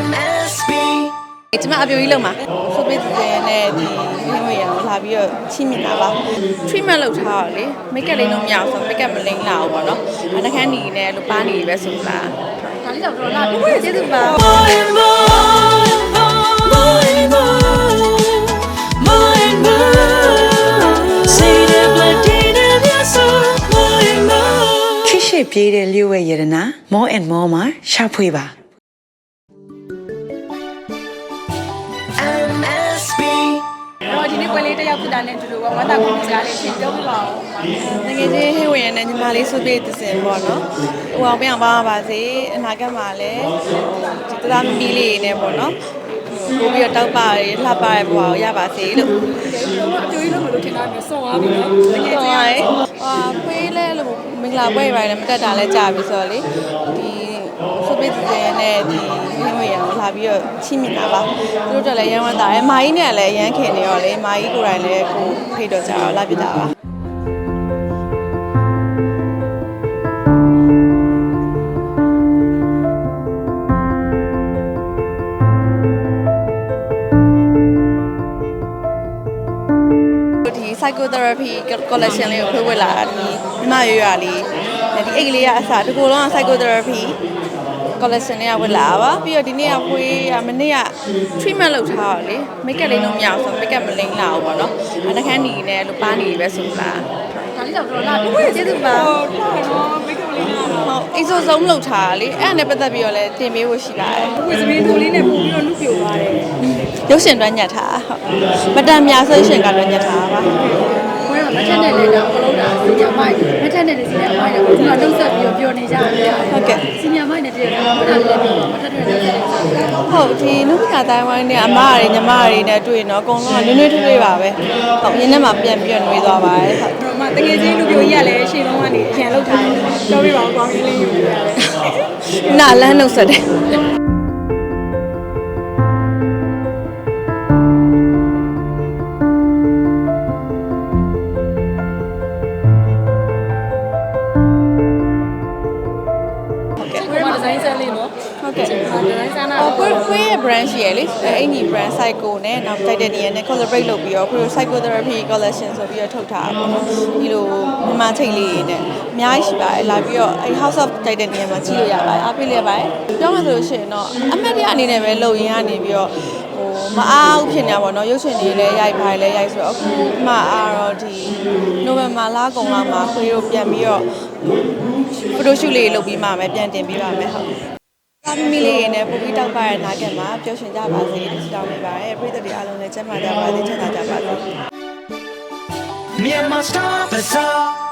MSB ကျမအပြိုကြီးလုံးမှာဆိုပေးတဲ့နဲ့ဒီဟင်းဝေးရအောင်လာပြီးတော့ချိမြင်တာပါ treatment လုပ်ထားတော့လေ make up လေးလုံးမရအောင်ဆို make up မလိမ့်လာဘူးပေါ့နော်အနှခမ်းနေနဲ့လို့ပါနေပြီပဲဆိုလားဒါလေးတော့တော်လာပြီကျေးဇူးပါ More and more More and more More and more Say the blood in your soul More and more ခိရှိပြေးတဲ့လျှို့ဝဲရတနာ more and more မှာရှာဖွေပါ တော့ဒီနေ့ပွဲလေးတစ်ယောက်ဖြစ်တာနဲ့အတူတူဝမ်းသာကုန်စကားလေးရှင်းပြောပြပါဦးငယ်ငယ်ချင်းဟင်းဝေးရနဲ့ညီမလေးဆိုပေးတဲ့စင်ပေါ့နော်ဟိုအောင်ပြန်ပါပါစေအနာဂတ်မှာလည်းဒီတသားမမီလေးနေပေါ့နော်ပို့ပြီးတော့တောက်ပါရလှပရဘဝကိုရပါစေလို့တော့အကျိုးကြီးလို့မလို့ထင်တာမျိုးစုံသွားပြီနော်တကယ်ဟုတ်ကြီးပါရဲ့ဟာဖေးလဲလို့မင်္ဂလာပွဲရိုင်းလည်းမတက်တာလဲကြာပြီဆိုတော့လေဒီ ဆိုပစ်တဲ့နဲ့ဒီဟင်းဝေးရအောင်လာပြီးတော့ချိမြင်တာပါသူတို့တက်လည်းရမ်းဝမ်းတာတယ်မာကြီးနဲ့လည်းရမ်းခင်နေရောလေမာကြီးကိုယ်တိုင်လည်းကိုဖိတ်တော့ကြတော့လာပြတာပါဒီ psychotherapy collection လေးကိုဖွင့်ဝတ်လာတာဒီမြမရွရွလေးဒီအိတ်ကလေးကအစားဒီကိုယ်လုံးက psychotherapy collection လေးကဝတ်လာပါပြီးတော့ဒီနေ့ကဖွေးကမနေ့က treatment လုပ်ထားတော့လေ make up လေးလုံးမရအောင်ဆို make up မလိမ့်လာဘူးပေါ့နော်အနှခမ်းနေနဲ့လို့ပါနေပြီပဲဆိုလားဒါလေးတော့တော်လာပြီကျေးဇူးပါဟုတ်တော့မိကုလေးကတော့ဟုတ်အိဆိုဆုံးလုပ်ထားတာလေအဲ့ဒါနဲ့ပတ်သက်ပြီးတော့လည်းတင်ပေးဖို့ရှိပါတယ်ဝေစမင်းတို့လေးနဲ့ပို့ပြီးတော့လူပြိုသွားတယ်ရုပ်ရှင်တွဲညက်ထားဟုတ်မတန်များဆိုရှင်ကတွဲညက်ထားပါ တော့ကလုံးတာစီညာမိုက်လက်ထက်နဲ့လည်းစီညာမိုက်တော့ဒီမှာနှုတ်ဆက်ပြီးတော့ပြောနေကြတယ်ဟုတ်ကဲ့စီညာမိုက်နဲ့တည်းကမတားလည်းပြောမထက်ထက်လည်းပြောဟုတ်ဒီနုပညာတိုင်းဝိုင်းနဲ့အမတွေညီမတွေနဲ့တွေ့နော်အကုန်လုံးကနွေးနွေးထွေးထွေးပါပဲဟုတ်ရင်းထဲမှာပြန်ပြီးတော့နှွေးသွားပါတယ်ဟုတ်တော့မှတကယ်ချင်းလူပြိုကြီးကလည်းရှေ့တုန်းကနေအရင်လောက်ထားတယ်ပြောပြပါဦးကောင်းကြီးလေးယူရတယ်နာလန်းနှုတ်ဆက်တယ် ဇိုင်းဆန်လေးနော်ဟုတ်ကဲ့ဒီဇိုင်းဆန်တာအော်ကိုကိုရဲ့ brand ရှိရလေအဲအင်ကြီး brand psycho နဲ့နောက် titanium နဲ့ collaborate လုပ်ပြီးတော့ကို psychotherapy collection ဆိုပြီးတော့ထုတ်ထားတာပေါ့နော်ဒီလိုမြန်မာချိတ်လေးတွေနဲ့အများကြီးရှိပါတယ်လာပြီးတော့အဲ house of titanium မှာကြည့်လို့ရပါတယ်အားပေးလိုက်ပါတယ်ပြောမှဆိုလို့ရှိရင်တော့အမှတ်တရအနေနဲ့ပဲလုပ်ရင်းကနေပြီးတော့ဟိုမအားဘူးဖြစ်နေတာပေါ့နော်ရုပ်ရှင်တွေလည်းရိုက်ပါတယ်လည်းရိုက်ဆိုတော့အခုမှအားတော့ဒီ November လကုန်လောက်မှာခွေးတို့ပြန်ပြီးတော့ photo shoot လေးလုပ်ပြီးမှပဲပြန်တင်ပေးပါမယ်ဟုတ်သားသမီးလေးတွေနဲ့ပူပြီးတောက်ပါရနာကမှာပျော်ရွှင်ကြပါစေလို့ဆုတောင်းနေပါတယ်ပရိသတ်တွေအားလုံးလည်းကျန်းမာကြပါစေချမ်းသာကြပါစေ Myanmar Star Bazaar